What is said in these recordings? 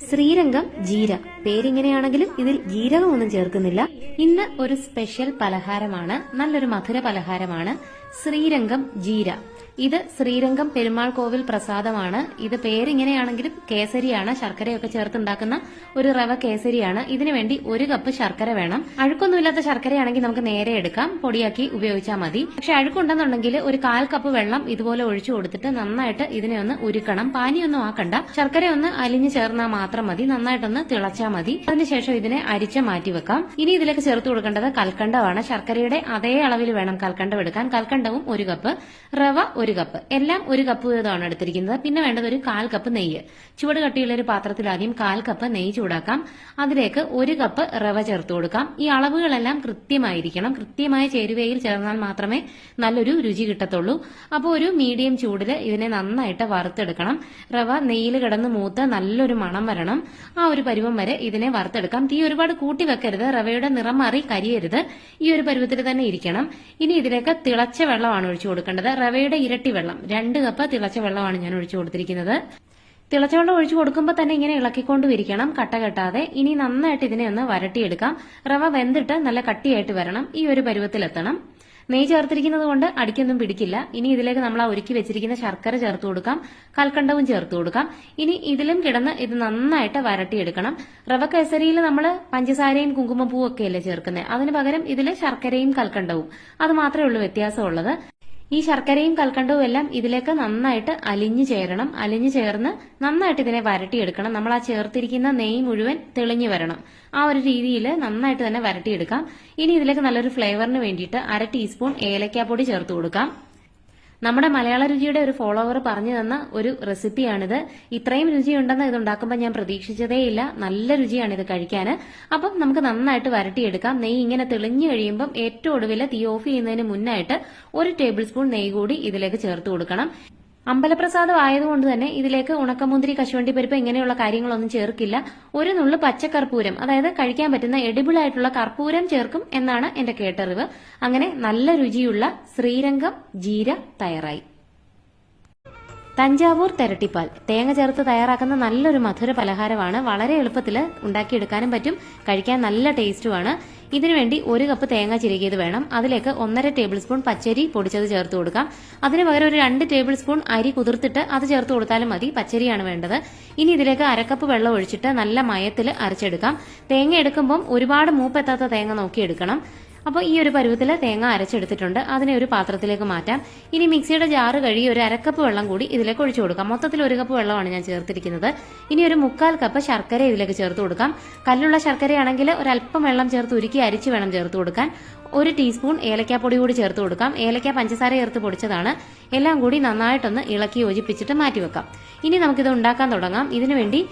ശ്രീരംഗം ജീര. പേരിങ്ങനെയാണെങ്കിലും ഇതിൽ ജീരകമൊന്നും ചേർക്കുന്നില്ല. ഇന്ന് ഒരു സ്പെഷ്യൽ പലഹാരമാണ്. നല്ലൊരു മധുര പലഹാരമാണ്. ശ്രീരംഗം ജീര. ഇത് ശ്രീരംഗം പെരുമാൾ കോവിൽ പ്രസാദമാണ്. ഇത് പേരിങ്ങനെയാണെങ്കിലും കേസരിയാണ്. ശർക്കരയൊക്കെ ചേർത്തുണ്ടാക്കുന്ന ഒരു റവ കേസരിയാണ്. ഇതിനു വേണ്ടി ഒരു കപ്പ് ശർക്കര വേണം. അഴുക്കൊന്നുമില്ലാത്ത ശർക്കരയാണെങ്കിൽ നമുക്ക് നേരെ എടുക്കാം. പൊടിയാക്കി ഉപയോഗിച്ചാൽ മതി. പക്ഷെ അഴുക്കുണ്ടെന്നുണ്ടെങ്കിൽ ഒരു കാൽ കപ്പ് വെള്ളം ഇതുപോലെ ഒഴിച്ചു കൊടുത്തിട്ട് നന്നായിട്ട് ഇതിനെ ഒന്ന് ഉരുക്കണം. പാനിയൊന്നും ആക്കണ്ട. ശർക്കര ഒന്ന് അലിഞ്ഞു ചേർന്നാൽ മാത്രം മതി. നന്നായിട്ടൊന്ന് തിളച്ചാൽ മതി. അതിനുശേഷം ഇതിനെ അരിച്ച മാറ്റി വെക്കാം ഇനി ഇതിലേക്ക് ചേർത്ത് കൊടുക്കേണ്ടത് കൽക്കണ്ടമാണ് ശർക്കരയുടെ അതേ അളവിൽ വേണം കൽക്കണ്ടം എടുക്കാൻ. കൽക്കണ്ടവും ഒരു കപ്പ് റവ ഒരു കപ്പ്. എല്ലാം ഒരു കപ്പ് വീതമാണ് എടുത്തിരിക്കുന്നത്. പിന്നെ വേണ്ടത് ഒരു കാൽ കപ്പ് നെയ്യ്. ചുവട് കട്ടിയുള്ള ഒരു പാത്രത്തിൽ ആദ്യം കാൽ കപ്പ് നെയ്യ് ചൂടാക്കാം. അതിലേക്ക് ഒരു കപ്പ് റവ ചേർത്ത് കൊടുക്കാം. ഈ അളവുകളെല്ലാം കൃത്യമായിരിക്കണം. കൃത്യമായ ചേരുവയിൽ ചേർന്നാൽ മാത്രമേ നല്ലൊരു രുചി കിട്ടത്തുള്ളൂ. അപ്പോൾ ഒരു മീഡിയം ചൂടിൽ ഇതിനെ നന്നായിട്ട് വറുത്തെടുക്കണം. റവ നെയ്യിൽ കിടന്ന് മൂത്ത് നല്ലൊരു മണം വരണം. ആ ഒരു പരുവം വരെ ഇതിനെ വറുത്തെടുക്കാം. തീ ഒരുപാട് കൂട്ടി വെക്കരുത്. റവയുടെ നിറം മാറി കരിയരുത്. ഈ ഒരു പരുവത്തിൽ തന്നെ ഇരിക്കണം. ഇനി ഇതിലേക്ക് തിളച്ച വെള്ളമാണ് ഒഴിച്ചു കൊടുക്കേണ്ടത്. റവയുടെ ഇരട്ടി വെള്ളം. രണ്ട് കപ്പ് തിളച്ച വെള്ളമാണ് ഞാൻ ഒഴിച്ചു കൊടുത്തിരിക്കുന്നത്. തിളച്ച വെള്ളം ഒഴിച്ചു കൊടുക്കുമ്പോൾ തന്നെ ഇങ്ങനെ ഇളക്കിക്കൊണ്ടുമിരിക്കണം കട്ട കെട്ടാതെ. ഇനി നന്നായിട്ട് ഇതിനെ ഒന്ന് വരട്ടിയെടുക്കാം. റവ വെന്തിട്ട് നല്ല കട്ടിയായിട്ട് വരണം. ഈ ഒരു പരുവത്തിലെത്തണം. നെയ്യ് ചേർത്തിരിക്കുന്നത് കൊണ്ട് അടിക്കൊന്നും പിടിക്കില്ല. ഇനി ഇതിലേക്ക് നമ്മൾ ആ ഒരുക്കി വെച്ചിരിക്കുന്ന ശർക്കര ചേർത്ത് കൊടുക്കാം. കൽക്കണ്ടവും ചേർത്ത് കൊടുക്കാം. ഇനി ഇതിലും കിടന്ന് ഇത് നന്നായിട്ട് വരട്ടിയെടുക്കണം. റവ കേസരിയിൽ നമ്മൾ പഞ്ചസാരയും കുങ്കുമപ്പൂവും ഒക്കെ അല്ലേ ചേർക്കുന്നത് അതിന് പകരം ഇതിൽ ശർക്കരയും കൽക്കണ്ടവും. അത് മാത്രമേ ഉള്ളൂ വ്യത്യാസമുള്ളത്. ഈ ശർക്കരയും കൽക്കണ്ടവും എല്ലാം ഇതിലേക്ക് നന്നായിട്ട് അലിഞ്ഞു ചേരണം. അലിഞ്ഞു ചേർന്ന് നന്നായിട്ട് ഇതിനെ വരട്ടിയെടുക്കണം. നമ്മൾ ആ ചേർത്തിരിക്കുന്ന നെയ് മുഴുവൻ തെളിഞ്ഞു വരണം. ആ ഒരു രീതിയിൽ നന്നായിട്ട് തന്നെ വരട്ടിയെടുക്കാം. ഇനി ഇതിലേക്ക് നല്ലൊരു ഫ്ലേവറിന് വേണ്ടിയിട്ട് അര ടീസ്പൂൺ ഏലക്കാപ്പൊടി ചേർത്ത് കൊടുക്കാം. നമ്മുടെ മലയാള രുചിയുടെ ഒരു ഫോളോവർ പറഞ്ഞു തന്ന ഒരു റെസിപ്പിയാണിത് ഇത്രയും രുചിയുണ്ടെന്ന് ഇത് ഉണ്ടാക്കുമ്പോൾ ഞാൻ പ്രതീക്ഷിച്ചതേയില്ല നല്ല രുചിയാണ് ഇത് കഴിക്കാൻ അപ്പം നമുക്ക് നന്നായിട്ട് വരട്ടിയെടുക്കാം. നെയ്യ് ഇങ്ങനെ തെളിഞ്ഞു കഴിയുമ്പം ഏറ്റവും ഒടുവിൽ തീ ഓഫ് ചെയ്യുന്നതിന് മുന്നായിട്ട് ഒരു ടേബിൾ സ്പൂൺ നെയ്യ് കൂടി ഇതിലേക്ക് ചേർത്ത് കൊടുക്കണം. അമ്പലപ്രസാദം ആയതുകൊണ്ട് തന്നെ ഇതിലേക്ക് ഉണക്കമുന്തിരി കശുവണ്ടി പരിപ്പ് ഇങ്ങനെയുള്ള കാര്യങ്ങളൊന്നും ചേർക്കില്ല. ഒരു നുള്ളു പച്ചക്കർപ്പൂരം അതായത് കഴിക്കാൻ പറ്റുന്ന എഡിബിൾ ആയിട്ടുള്ള കർപ്പൂരം ചേർക്കും എന്നാണ് എന്റെ കേട്ടറിവ്. അങ്ങനെ നല്ല രുചിയുള്ള ശ്രീരംഗം ജീര തയ്യാറായി. തഞ്ചാവൂർ തെരട്ടിപ്പാൽ. തേങ്ങ ചേർത്ത് തയ്യാറാക്കുന്ന നല്ലൊരു മധുര പലഹാരമാണ്. വളരെ എളുപ്പത്തിൽ ഉണ്ടാക്കിയെടുക്കാനും പറ്റും. കഴിക്കാൻ നല്ല ടേസ്റ്റുമാണ്. ഇതിനുവേണ്ടി ഒരു കപ്പ് തേങ്ങ ചിരകിയത് വേണം. അതിലേക്ക് ഒന്നര ടേബിൾ സ്പൂൺ പച്ചരി പൊടിച്ചത് ചേർത്ത് കൊടുക്കാം. അതിന് പകരം ഒരു രണ്ട് ടേബിൾ സ്പൂൺ അരി കുതിർത്തിട്ട് അത് ചേർത്ത് കൊടുത്താലും മതി. പച്ചരിയാണ് വേണ്ടത്. ഇനി ഇതിലേക്ക് അരക്കപ്പ് വെള്ളം ഒഴിച്ചിട്ട് നല്ല മയത്തിൽ അരച്ചെടുക്കാം. തേങ്ങ എടുക്കുമ്പം ഒരുപാട് മൂപ്പെത്താത്ത തേങ്ങ നോക്കി എടുക്കണം അപ്പോൾ ഈ ഒരു പരുവത്തിൽ തേങ്ങ അരച്ചെടുത്തിട്ടുണ്ട്. അതിനെ ഒരു പാത്രത്തിലേക്ക് മാറ്റാം. ഇനി മിക്സിയുടെ ജാറ് കഴുകി ഒരു അരക്കപ്പ് വെള്ളം കൂടി ഇതിലേക്ക് ഒഴിച്ചു കൊടുക്കാം. മൊത്തത്തിൽ ഒരു കപ്പ് വെള്ളമാണ് ഞാൻ ചേർത്തിരിക്കുന്നത്. ഇനി ഒരു മുക്കാൽ കപ്പ് ശർക്കര ഇതിലേക്ക് ചേർത്ത് കൊടുക്കാം. കല്ലുള്ള ശർക്കരയാണെങ്കിൽ ഒരല്പം വെള്ളം ചേർത്ത് ഉരുക്കി അരിച്ച് വേണം ചേർത്ത് കൊടുക്കാൻ. ഒരു ടീസ്പൂൺ ഏലക്കാപ്പൊടി കൂടി ചേർത്ത് കൊടുക്കാം. ഏലക്ക പഞ്ചസാര ചേർത്ത് പൊടിച്ചതാണ്. എല്ലാം കൂടി നന്നായിട്ടൊന്ന് ഇളക്കി യോജിപ്പിച്ചിട്ട് മാറ്റിവെക്കാം ഇനി നമുക്കിത് ഉണ്ടാക്കാൻ തുടങ്ങാം. ഇതിനുവേണ്ടി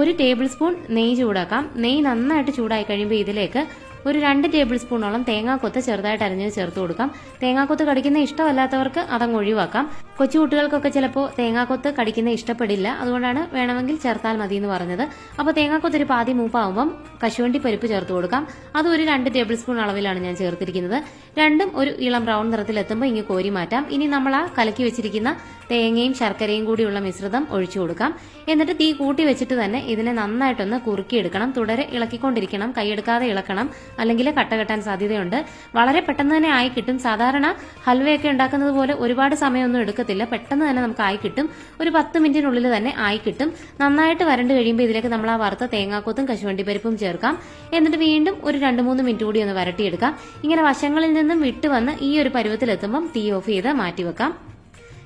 ഒരു ടേബിൾ സ്പൂൺ നെയ്യ് ചൂടാക്കാം. നെയ്യ് നന്നായിട്ട് ചൂടായി കഴിയുമ്പോൾ ഇതിലേക്ക് ഒരു രണ്ട് ടേബിൾ സ്പൂണോളം തേങ്ങാക്കൊത്ത് ചെറുതായിട്ട് അരിഞ്ഞത് ചേർത്ത് കൊടുക്കാം. തേങ്ങാക്കൊത്ത് കടിക്കുന്ന ഇഷ്ടമല്ലാത്തവർക്ക് അതങ്ങ് ഒഴിവാക്കാം. കൊച്ചു കുട്ടികൾക്കൊക്കെ ചിലപ്പോൾ തേങ്ങാക്കൊത്ത് കടിക്കുന്ന ഇഷ്ടപ്പെടില്ല. അതുകൊണ്ടാണ് വേണമെങ്കിൽ ചേർത്താൽ മതി എന്ന് പറഞ്ഞത്. അപ്പോൾ തേങ്ങാക്കൊത്ത് ഒരു പാതി മൂപ്പാവുമ്പം കശുവണ്ടി പരിപ്പ് ചേർത്ത് കൊടുക്കാം. അത് ഒരു രണ്ട് ടേബിൾ സ്പൂൺ അളവിലാണ് ഞാൻ ചേർത്തിരിക്കുന്നത്. രണ്ടും ഒരു ഇളം ബ്രൗൺ നിറത്തിൽ എത്തുമ്പോൾ ഇങ്ങ് കോരി മാറ്റാം. ഇനി നമ്മൾ ആ കലക്കി വെച്ചിരിക്കുന്ന തേങ്ങയും ശർക്കരയും കൂടിയുള്ള മിശ്രിതം ഒഴിച്ചു കൊടുക്കാം. എന്നിട്ട് തീ കൂട്ടി വെച്ചിട്ട് തന്നെ ഇതിനെ നന്നായിട്ടൊന്ന് കുറുക്കിയെടുക്കണം. തുടരെ ഇളക്കിക്കൊണ്ടിരിക്കണം. കൈയെടുക്കാതെ ഇളക്കണം. അല്ലെങ്കിൽ കട്ട കെട്ടാൻ സാധ്യതയുണ്ട്. വളരെ പെട്ടെന്ന് തന്നെ ആയി കിട്ടും. സാധാരണ ഹൽവയൊക്കെ ഉണ്ടാക്കുന്നത് പോലെ ഒരുപാട് സമയമൊന്നും എടുക്കത്തില്ല. പെട്ടെന്ന് തന്നെ നമുക്ക് ആയി കിട്ടും. ഒരു പത്ത് മിനിറ്റിനുള്ളിൽ തന്നെ ആയി കിട്ടും. നന്നായിട്ട് വരണ്ട് കഴിയുമ്പോൾ ഇതിലേക്ക് നമ്മൾ ആ വറുത്ത തേങ്ങാക്കൊത്തും കശുവണ്ടി പരിപ്പും ചേർക്കാം. എന്നിട്ട് വീണ്ടും ഒരു രണ്ട് മൂന്ന് മിനിറ്റ് കൂടി ഒന്ന് വരട്ടിയെടുക്കാം. ഇങ്ങനെ വശങ്ങളിൽ നിന്നും വിട്ട് വന്ന് ഈ ഒരു പരുവത്തിലെത്തുമ്പം തീ ഓഫ് ചെയ്ത് മാറ്റിവെക്കാം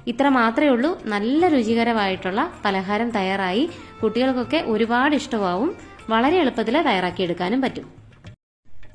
ഇത്ര മാത്രമേ ഉള്ളൂ. നല്ല രുചികരമായിട്ടുള്ള പലഹാരം തയ്യാറായി. കുട്ടികൾക്കൊക്കെ ഒരുപാട് ഇഷ്ടമാവും. വളരെ എളുപ്പത്തിൽ തയ്യാറാക്കിയെടുക്കാനും പറ്റും.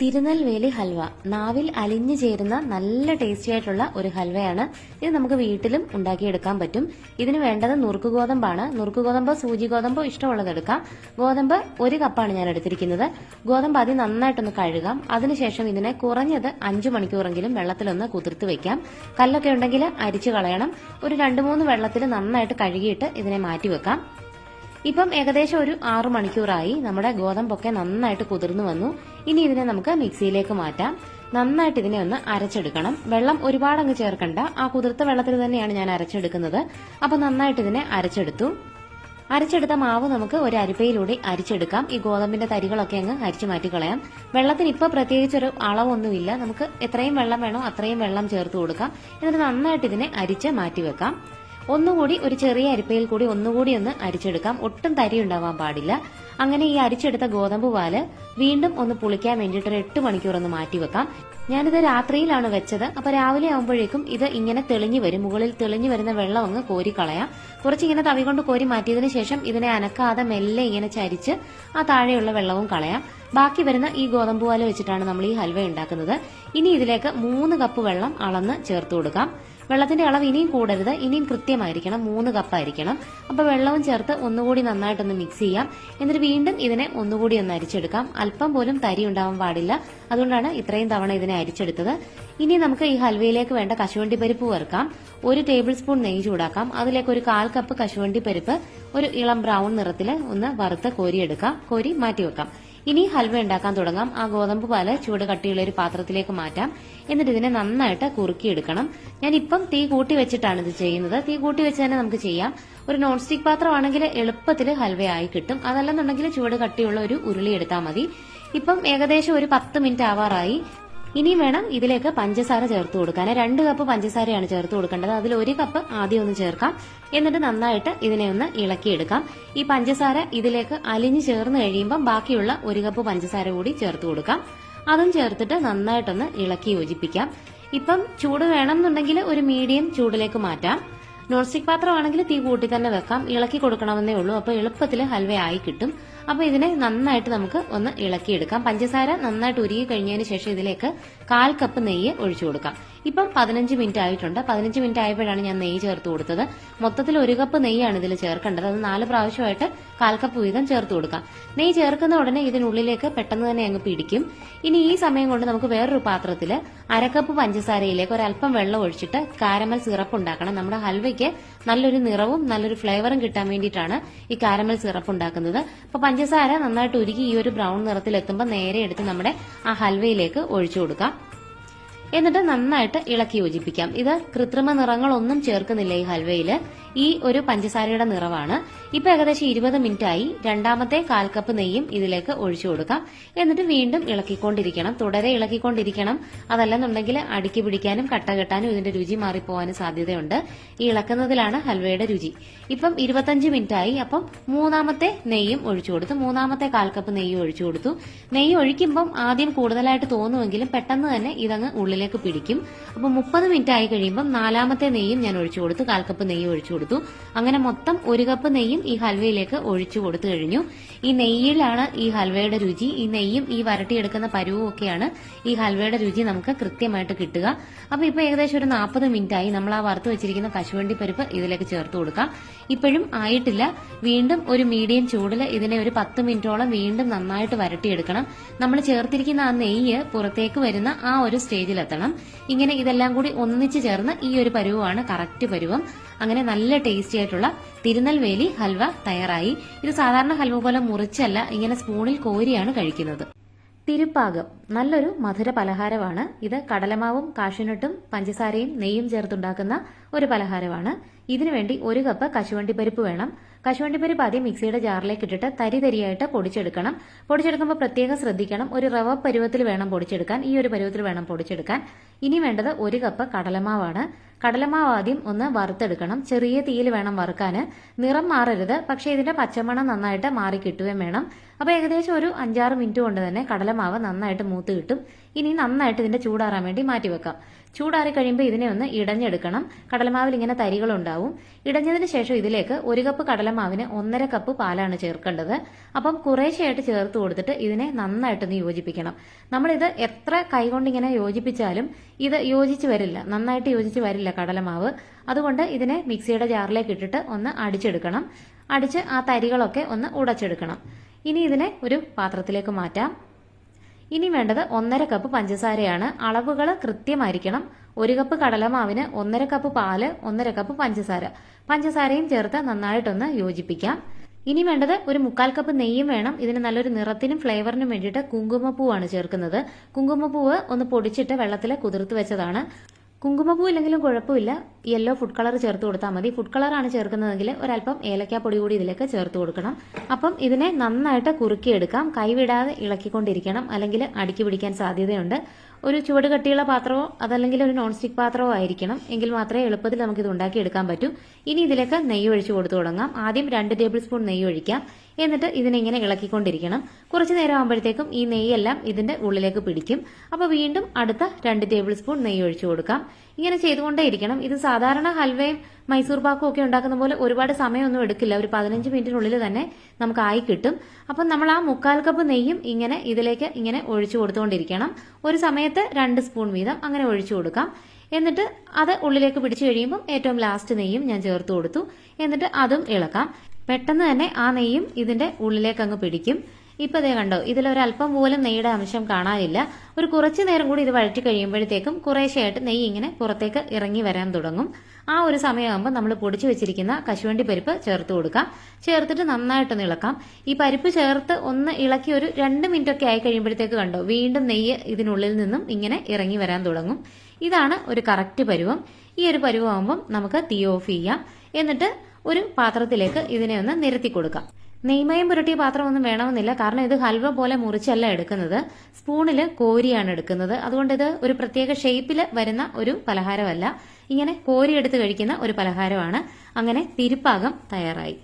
തിരുനെൽവേലി ഹൽവ. നാവിൽ അലിഞ്ഞു ചേരുന്ന നല്ല ടേസ്റ്റി ആയിട്ടുള്ള ഒരു ഹൽവയാണ്. ഇത് നമുക്ക് വീട്ടിലും ഉണ്ടാക്കിയെടുക്കാൻ പറ്റും. ഇതിന് വേണ്ടത് നുറുക്ക് ഗോതമ്പാണ്. നുറുക്ക് ഗോതമ്പോ സൂചി ഗോതമ്പോ ഇഷ്ടമുള്ളത് എടുക്കാം. ഗോതമ്പ് ഒരു കപ്പാണ് ഞാൻ എടുത്തിരിക്കുന്നത്. ഗോതമ്പ് ആദ്യം നന്നായിട്ടൊന്ന് കഴുകാം. അതിനുശേഷം ഇതിനെ കുറഞ്ഞത് അഞ്ചു മണിക്കൂറെങ്കിലും വെള്ളത്തിലൊന്ന് കുതിർത്ത് വെക്കാം. കല്ലൊക്കെ ഉണ്ടെങ്കിൽ അരിച്ചു കളയണം. ഒരു രണ്ടു മൂന്ന് വെള്ളത്തിൽ നന്നായിട്ട് കഴുകിയിട്ട് ഇതിനെ മാറ്റി വെക്കാം ഇപ്പം ഏകദേശം ഒരു ആറു മണിക്കൂറായി നമ്മുടെ ഗോതമ്പൊക്കെ നന്നായിട്ട് കുതിർന്നു വന്നു. ഇനി ഇതിനെ നമുക്ക് മിക്സിയിലേക്ക് മാറ്റാം. നന്നായിട്ട് ഇതിനെ ഒന്ന് അരച്ചെടുക്കണം. വെള്ളം ഒരുപാട് അങ്ങ് ചേർക്കണ്ട. ആ കുതിർത്ത വെള്ളത്തിൽ തന്നെയാണ് ഞാൻ അരച്ചെടുക്കുന്നത്. അപ്പൊ നന്നായിട്ട് ഇതിനെ അരച്ചെടുത്തു. അരച്ചെടുത്ത മാവ് നമുക്ക് ഒരു അരിപ്പയിലൂടെ അരിച്ചെടുക്കാം. ഈ ഗോതമ്പിന്റെ തരികളൊക്കെ അങ്ങ് അരിച്ചു മാറ്റിക്കളയാം. വെള്ളത്തിന് ഇപ്പോൾ പ്രത്യേകിച്ചൊരു അളവൊന്നുമില്ല. നമുക്ക് എത്രയും വെള്ളം വേണോ അത്രയും വെള്ളം ചേർത്ത് കൊടുക്കാം. എന്നിട്ട് നന്നായിട്ട് ഇതിനെ അരിച്ച് മാറ്റി വെക്കാം ഒന്നുകൂടി ഒരു ചെറിയ അരിപ്പയിൽ കൂടി ഒന്നുകൂടി ഒന്ന് അരിച്ചെടുക്കാം. ഒട്ടും തരി ഉണ്ടാവാൻ പാടില്ല. അങ്ങനെ ഈ അരിച്ചെടുത്ത ഗോതമ്പ് പാൽ വീണ്ടും ഒന്ന് പുളിക്കാൻ വേണ്ടിയിട്ട് ഒരു എട്ട് മണിക്കൂർ ഒന്ന് മാറ്റി വെക്കാം. ഞാനിത് രാത്രിയിലാണ് വെച്ചത്. അപ്പൊ രാവിലെ ആവുമ്പോഴേക്കും ഇത് ഇങ്ങനെ തെളിഞ്ഞു വരും. മുകളിൽ തെളിഞ്ഞു വരുന്ന വെള്ളം അങ്ങ് കളയാം. കുറച്ചിങ്ങനെ തവി കൊണ്ട് കോരി മാറ്റിയതിനു ശേഷം ഇതിനെ അനക്കാതെ മെല്ലെ ഇങ്ങനെ ചരിച്ച് ആ താഴെയുള്ള വെള്ളവും കളയാം. ബാക്കി വരുന്ന ഈ ഗോതമ്പ് പാൽ വെച്ചിട്ടാണ് നമ്മൾ ഈ ഹൽവ ഉണ്ടാക്കുന്നത്. ഇനി ഇതിലേക്ക് മൂന്ന് കപ്പ് വെള്ളം അളന്ന് ചേർത്ത് കൊടുക്കാം. വെള്ളത്തിന്റെ അളവ് ഇനിയും കൂടരുത്. ഇനിയും കൃത്യമായിരിക്കണം. മൂന്ന് കപ്പായിരിക്കണം. അപ്പൊ വെള്ളവും ചേർത്ത് ഒന്നുകൂടി നന്നായിട്ടൊന്ന് മിക്സ് ചെയ്യാം. എന്നിട്ട് വീണ്ടും ഇതിനെ ഒന്നുകൂടി ഒന്ന് അരിച്ചെടുക്കാം. അല്പം പോലും തരി ഉണ്ടാവാൻ പാടില്ല. അതുകൊണ്ടാണ് ഇത്രയും തവണ ഇതിനെ അരിച്ചെടുത്തത്. ഇനി നമുക്ക് ഈ ഹൽവയിലേക്ക് വേണ്ട കശുവണ്ടി പരിപ്പ് വറുക്കാം. ഒരു ടേബിൾ സ്പൂൺ നെയ്യ് ചൂടാക്കാം. അതിലേക്ക് ഒരു കാൽ കപ്പ് കശുവണ്ടി പരിപ്പ് ഒരു ഇളം ബ്രൗൺ നിറത്തിൽ ഒന്ന് വറുത്ത് കോരിയെടുക്കാം. കോരി മാറ്റിവെക്കാം ഇനി ഹൽവ ഉണ്ടാക്കാൻ തുടങ്ങാം. ആ ഗോതമ്പ് പാൽ ചൂട് കട്ടിയുള്ള ഒരു പാത്രത്തിലേക്ക് മാറ്റാം. എന്നിട്ട് ഇതിനെ നന്നായിട്ട് കുറുക്കിയെടുക്കണം. ഞാൻ ഇപ്പം തീ കൂട്ടി വെച്ചിട്ടാണ് ഇത് ചെയ്യുന്നത്. തീ കൂട്ടി വെച്ച് തന്നെ നമുക്ക് ചെയ്യാം. ഒരു നോൺ സ്റ്റിക് പാത്രമാണെങ്കിൽ എളുപ്പത്തിൽ ഹൽവയായി കിട്ടും. അതല്ലെന്നുണ്ടെങ്കിൽ ചൂട് കട്ടിയുള്ള ഒരു ഉരുളി എടുത്താൽ മതി. ഇപ്പം ഏകദേശം ഒരു പത്ത് മിനിറ്റ് ആവാറായി. ഇനിയും വേണം ഇതിലേക്ക് പഞ്ചസാര ചേർത്ത് കൊടുക്കാൻ. രണ്ട് കപ്പ് പഞ്ചസാരയാണ് ചേർത്ത് കൊടുക്കേണ്ടത്. അതിൽ ഒരു കപ്പ് ആദ്യം ഒന്ന് ചേർക്കാം. എന്നിട്ട് നന്നായിട്ട് ഇതിനെ ഒന്ന് ഇളക്കിയെടുക്കാം. ഈ പഞ്ചസാര ഇതിലേക്ക് അലിഞ്ഞു ചേർന്ന് കഴിയുമ്പോൾ ബാക്കിയുള്ള ഒരു കപ്പ് പഞ്ചസാര കൂടി ചേർത്ത് കൊടുക്കാം. അതും ചേർത്തിട്ട് നന്നായിട്ടൊന്ന് ഇളക്കി യോജിപ്പിക്കാം. ഇപ്പം ചൂട് വേണമെന്നുണ്ടെങ്കിൽ ഒരു മീഡിയം ചൂടിലേക്ക് മാറ്റാം. നോൺ സ്റ്റിക് പാത്രമാണെങ്കിൽ തീ കൂട്ടി തന്നെ വെക്കാം. ഇളക്കി കൊടുക്കണമെന്നേ ഉള്ളൂ. അപ്പൊ എളുപ്പത്തിൽ ഹൽവയായി കിട്ടും. അപ്പൊ ഇതിനെ നന്നായിട്ട് നമുക്ക് ഒന്ന് ഇളക്കിയെടുക്കാം. പഞ്ചസാര നന്നായിട്ട് ഉരുകി കഴിഞ്ഞതിന് ശേഷം ഇതിലേക്ക് കാൽ കപ്പ് നെയ്യ് ഒഴിച്ചു കൊടുക്കാം. ഇപ്പം പതിനഞ്ച് മിനിറ്റ് ആയിട്ടുണ്ട്. പതിനഞ്ച് മിനിറ്റ് ആയപ്പോഴാണ് ഞാൻ നെയ്യ് ചേർത്ത് കൊടുത്തത്. മൊത്തത്തിൽ ഒരു കപ്പ് നെയ്യാണ് ഇതിൽ ചേർക്കേണ്ടത്. അത് നാല് പ്രാവശ്യമായിട്ട് കാൽ കപ്പ് വീതം ചേർത്ത് കൊടുക്കാം. നെയ്യ് ചേർക്കുന്ന ഉടനെ ഇതിനുള്ളിലേക്ക് പെട്ടെന്ന് തന്നെ അങ്ങ് പിടിക്കും. ഇനി ഈ സമയം കൊണ്ട് നമുക്ക് വേറൊരു പാത്രത്തിൽ അരക്കപ്പ് പഞ്ചസാരയിലേക്ക് ഒരല്പം വെള്ളം ഒഴിച്ചിട്ട് കാരമൽ സിറപ്പ് ഉണ്ടാക്കണം. നമ്മുടെ ഹൽവയ്ക്ക് നല്ലൊരു നിറവും നല്ലൊരു ഫ്ലേവറും കിട്ടാൻ വേണ്ടിയിട്ടാണ് ഈ കാരമൽ സിറപ്പ് ഉണ്ടാക്കുന്നത്. അപ്പൊ പഞ്ചസാര നന്നായിട്ട് ഉരുകി ഈ ഒരു ബ്രൗൺ നിറത്തിൽ എത്തുമ്പോൾ നേരെ എടുത്ത് നമ്മുടെ ആ ഹൽവയിലേക്ക് ഒഴിച്ചു കൊടുക്കാം. എന്നിട്ട് നന്നായിട്ട് ഇളക്കി യോജിപ്പിക്കാം. ഇത് കൃത്രിമ നിറങ്ങളൊന്നും ചേർക്കുന്നില്ല ഈ ഹൽവയിൽ. ഈ ഒരു പഞ്ചസാരയുടെ നിറവാണ്. ഇപ്പൊ ഏകദേശം ഇരുപത് മിനിറ്റ് ആയി രണ്ടാമത്തെ കാൽ കപ്പ് നെയ്യും ഇതിലേക്ക് ഒഴിച്ചു കൊടുക്കാം. എന്നിട്ട് വീണ്ടും ഇളക്കിക്കൊണ്ടിരിക്കണം. തുടരെ ഇളക്കിക്കൊണ്ടിരിക്കണം. അതല്ലെന്നുണ്ടെങ്കിൽ അടുക്കി പിടിക്കാനും കട്ട കെട്ടാനും ഇതിന്റെ രുചി മാറിപ്പോവാനും സാധ്യതയുണ്ട്. ഈ ഇളക്കുന്നതിലാണ് ഹൽവയുടെ രുചി. ഇപ്പം ഇരുപത്തഞ്ച് മിനിറ്റ് ആയി അപ്പം മൂന്നാമത്തെ നെയ്യും ഒഴിച്ചു കൊടുത്തു. മൂന്നാമത്തെ കാൽ കപ്പ് നെയ്യും ഒഴിച്ചു കൊടുത്തു. നെയ്യ് ഒഴിക്കുമ്പം ആദ്യം കൂടുതലായിട്ട് തോന്നുമെങ്കിലും പെട്ടെന്ന് തന്നെ ഇതങ്ങ് ഉള്ളിലേക്ക് പിടിക്കും. അപ്പൊ മുപ്പത് മിനിറ്റ് ആയി കഴിയുമ്പം നാലാമത്തെ നെയ്യും ഞാൻ ഒഴിച്ചു കൊടുത്തു. കാൽ കപ്പ് നെയ്യ് ഒഴിച്ചു കൊടുത്തു. അങ്ങനെ മൊത്തം ഒരു കപ്പ് നെയ്യും ഈ ഹൽവയിലേക്ക് ഒഴിച്ചു കൊടുത്തു കഴിഞ്ഞു. ഈ നെയ്യിലാണ് ഈ ഹൽവയുടെ രുചി. ഈ നെയ്യും ഈ വരട്ടിയെടുക്കുന്ന പരുവും ഒക്കെയാണ് ഈ ഹൽവയുടെ രുചി നമുക്ക് കൃത്യമായിട്ട് കിട്ടുക. അപ്പൊ ഇപ്പൊ ഏകദേശം ഒരു നാൽപ്പത് മിനിറ്റ് ആയി നമ്മൾ ആ വറുത്ത് വെച്ചിരിക്കുന്ന കശുവണ്ടി പരിപ്പ് ഇതിലേക്ക് ചേർത്ത് കൊടുക്കാം ഇപ്പോഴും ആയിട്ടില്ല. വീണ്ടും ഒരു മീഡിയം ചൂടിൽ ഇതിനെ ഒരു പത്ത് മിനിറ്റോളം വീണ്ടും നന്നായിട്ട് വരട്ടിയെടുക്കണം. നമ്മൾ ചേർത്തിരിക്കുന്ന ആ നെയ്യ് പുറത്തേക്ക് വരുന്ന ആ ഒരു സ്റ്റേജിലെത്തണം. ഇങ്ങനെ ഇതെല്ലാം കൂടി ഒന്നിച്ച് ചേർന്ന് ഈ ഒരു പരുവാണ് കറക്റ്റ് പരുവം. അങ്ങനെ നല്ല ടേസ്റ്റി ആയിട്ടുള്ള തിരുനെൽവേലി ഹൽവ തയ്യാറായി. ഇത് സാധാരണ ഹൽവ പോലെ മുറിച്ചല്ല ഇങ്ങനെ സ്പൂണിൽ കോരിയാണ് കഴിക്കുന്നത്. തിരുപ്പാകം. നല്ലൊരു മധുര പലഹാരമാണ്. ഇത് കടലമാവും കാഷ്യൂനട്ടും പഞ്ചസാരയും നെയ്യും ചേർത്തുണ്ടാക്കുന്ന ഒരു പലഹാരമാണ്. ഇതിനുവേണ്ടി ഒരു കപ്പ് കശുവണ്ടി പരിപ്പ് വേണം. കശുവണ്ടി പരിപ്പ് ആദ്യം മിക്സിയുടെ ജാറിലേക്ക് ഇട്ടിട്ട് തരി തരിയായിട്ട് പൊടിച്ചെടുക്കണം. പൊടിച്ചെടുക്കുമ്പോൾ പ്രത്യേകം ശ്രദ്ധിക്കണം. ഒരു റവ പരുവത്തിൽ വേണം പൊടിച്ചെടുക്കാൻ. ഈ ഒരു പരുവത്തിൽ വേണം പൊടിച്ചെടുക്കാൻ. ഇനി വേണ്ടത് ഒരു കപ്പ് കടലമാവാണ്. കടലമാവ് ആദ്യം ഒന്ന് വറുത്തെടുക്കണം. ചെറിയ തീയിൽ വേണം വറുക്കാൻ. നിറം മാറരുത്. പക്ഷേ ഇതിന്റെ പച്ചമണം നന്നായിട്ട് മാറി കിട്ടുകയും വേണം. അപ്പോൾ ഏകദേശം ഒരു അഞ്ചാറ് മിനിറ്റ് കൊണ്ട് തന്നെ കടലമാവ് നന്നായിട്ട് മൂത്ത് കിട്ടും. ഇനി നന്നായിട്ട് ഇതിന്റെ ചൂടാറാൻ വേണ്ടി മാറ്റി വെക്കാം ചൂടാറി കഴിയുമ്പോൾ ഇതിനെ ഒന്ന് ഇടഞ്ഞെടുക്കണം. കടലമാവിൽ ഇങ്ങനെ തരികളുണ്ടാവും. ഇടഞ്ഞതിന് ശേഷം ഇതിലേക്ക് ഒരു കപ്പ് കടലമാവിന് ഒന്നര കപ്പ് പാലാണ് ചേർക്കേണ്ടത്. അപ്പം കുറേശ്ശെയായിട്ട് ചേർത്ത് കൊടുത്തിട്ട് ഇതിനെ നന്നായിട്ടൊന്ന് യോജിപ്പിക്കണം. നമ്മളിത് എത്ര കൈകൊണ്ട് ഇങ്ങനെ യോജിപ്പിച്ചാലും ഇത് യോജിച്ച് വരില്ല. നന്നായിട്ട് യോജിച്ച് വരില്ല കടലമാവ്. അതുകൊണ്ട് ഇതിനെ മിക്സിയുടെ ജാറിലേക്ക് ഇട്ടിട്ട് ഒന്ന് അടിച്ചെടുക്കണം. അടിച്ച് ആ തരികളൊക്കെ ഒന്ന് ഉടച്ചെടുക്കണം. ഇനി ഇതിനെ ഒരു പാത്രത്തിലേക്ക് മാറ്റാം. ഇനി വേണ്ടത് ഒന്നര കപ്പ് പഞ്ചസാരയാണ്. അളവുകൾ കൃത്യമായിരിക്കണം. ഒരു കപ്പ് കടലമാവിന് ഒന്നര കപ്പ് പാൽ ഒന്നര കപ്പ് പഞ്ചസാര. പഞ്ചസാരയും ചേർത്ത് നന്നായിട്ടൊന്ന് യോജിപ്പിക്കാം. ഇനി വേണ്ടത് ഒരു മുക്കാൽ കപ്പ് നെയ്യും വേണം. ഇതിന് നല്ലൊരു നിറത്തിനും ഫ്ലേവറിനും വേണ്ടിയിട്ട് കുങ്കുമപ്പൂവാണ് ചേർക്കുന്നത്. കുങ്കുമപ്പൂവ് ഒന്ന് പൊടിച്ചിട്ട് വെള്ളത്തിൽ കുതിർത്ത് വെച്ചതാണ്. കുങ്കുമപ്പൂ ഇല്ലെങ്കിലും കുഴപ്പമില്ല. യെല്ലോ ഫുഡ് കളർ ചേർത്ത് കൊടുത്താൽ മതി. ഫുഡ് കളറാണ് ചേർക്കുന്നതെങ്കിൽ ഒരല്പം ഏലക്കാപ്പൊടി കൂടി ഇതിലേക്ക് ചേർത്ത് കൊടുക്കണം. അപ്പം ഇതിനെ നന്നായിട്ട് കുറുക്കിയെടുക്കാം. കൈവിടാതെ ഇളക്കിക്കൊണ്ടിരിക്കണം. അല്ലെങ്കിൽ അടുക്കി പിടിക്കാൻ സാധ്യതയുണ്ട്. ഒരു ചുവട് കട്ടിയുള്ള പാത്രമോ അതല്ലെങ്കിൽ ഒരു നോൺ സ്റ്റിക് പാത്രമോ ആയിരിക്കണം. എങ്കിൽ മാത്രമേ എളുപ്പത്തിൽ നമുക്ക് ഇത് ഉണ്ടാക്കിയെടുക്കാൻ പറ്റൂ. ഇനി ഇതിലേക്ക് നെയ്യ് ഒഴിച്ചു കൊടുത്തു തുടങ്ങാം. ആദ്യം രണ്ട് ടേബിൾ സ്പൂൺ നെയ്യ് ഒഴിക്കാം. എന്നിട്ട് ഇതിനെ ഇങ്ങനെ ഇളക്കിക്കൊണ്ടിരിക്കണം. കുറച്ച് നേരം ആകുമ്പോഴത്തേക്കും ഈ നെയ്യെല്ലാം ഇതിന്റെ ഉള്ളിലേക്ക് പിടിക്കും. അപ്പോൾ വീണ്ടും അടുത്ത രണ്ട് ടേബിൾ സ്പൂൺ നെയ്യ് ഒഴിച്ചു കൊടുക്കാം. ഇങ്ങനെ ചെയ്തുകൊണ്ടേ ഇരിക്കണം ഇത് സാധാരണ ഹൽവയും മൈസൂർ പാക്കും ഒക്കെ ഉണ്ടാക്കുന്ന പോലെ ഒരുപാട് സമയമൊന്നും എടുക്കില്ല. ഒരു പതിനഞ്ച് മിനിറ്റിനുള്ളിൽ തന്നെ നമുക്ക് ആയി കിട്ടും. അപ്പം നമ്മൾ ആ മുക്കാൽ കപ്പ് നെയ്യും ഇങ്ങനെ ഇതിലേക്ക് ഇങ്ങനെ ഒഴിച്ചു കൊടുത്തുകൊണ്ടിരിക്കണം. ഒരു സമയത്ത് രണ്ട് സ്പൂൺ വീതം അങ്ങനെ ഒഴിച്ചു കൊടുക്കാം. എന്നിട്ട് അത് ഉള്ളിലേക്ക് പിടിച്ചു കഴിയുമ്പോൾ ഏറ്റവും ലാസ്റ്റ് നെയ്യും ഞാൻ ചേർത്ത് കൊടുത്തു. എന്നിട്ട് അതും ഇളക്കാം. പെട്ടെന്ന് തന്നെ ആ നെയ്യും ഇതിന്റെ ഉള്ളിലേക്ക് അങ്ങ് പിടിക്കും. ഇപ്പൊ ദേ കണ്ടോ ഇതിലൊരല്പം പോലും നെയ്യുടെ അംശം കാണാനില്ല. ഒരു കുറച്ചു നേരം കൂടി ഇത് വഴറ്റി കഴിയുമ്പോഴത്തേക്കും കുറേശ്ശെയായിട്ട് നെയ്യ് ഇങ്ങനെ പുറത്തേക്ക് ഇറങ്ങി വരാൻ തുടങ്ങും. ആ ഒരു സമയമാകുമ്പോൾ നമ്മൾ പൊടിച്ചു വെച്ചിരിക്കുന്ന കശുവണ്ടി പരിപ്പ് ചേർത്ത് കൊടുക്കാം. ചേർത്തിട്ട് നന്നായിട്ടൊന്ന് ഇളക്കാം. ഈ പരിപ്പ് ചേർത്ത് ഒന്ന് ഇളക്കി ഒരു രണ്ട് മിനിറ്റ് ഒക്കെ ആയി കഴിയുമ്പോഴത്തേക്ക് കണ്ടോ വീണ്ടും നെയ്യ് ഇതിനുള്ളിൽ നിന്നും ഇങ്ങനെ ഇറങ്ങി വരാൻ തുടങ്ങും. ഇതാണ് ഒരു കറക്റ്റ് പരുവം. ഈ ഒരു പരുവമാകുമ്പം നമുക്ക് തീ ഓഫ് ചെയ്യാം. എന്നിട്ട് ഒരു പാത്രത്തിലേക്ക് ഇതിനെ ഒന്ന് നിരത്തി കൊടുക്കാം. നെയ്മയം പുരട്ടിയ പാത്രമൊന്നും വേണമെന്നില്ല. കാരണം ഇത് ഹൽവ പോലെ മുറിച്ചല്ല എടുക്കുന്നത്. സ്പൂണിൽ കോരിയാണ് എടുക്കുന്നത്. അതുകൊണ്ട് ഇത് ഒരു പ്രത്യേക ഷേപ്പിൽ വരുന്ന ഒരു പലഹാരമല്ല. ഇങ്ങനെ കോരിയെടുത്ത് കഴിക്കുന്ന ഒരു പലഹാരമാണ്. അങ്ങനെ തിരുപ്പാകം തയ്യാറായി.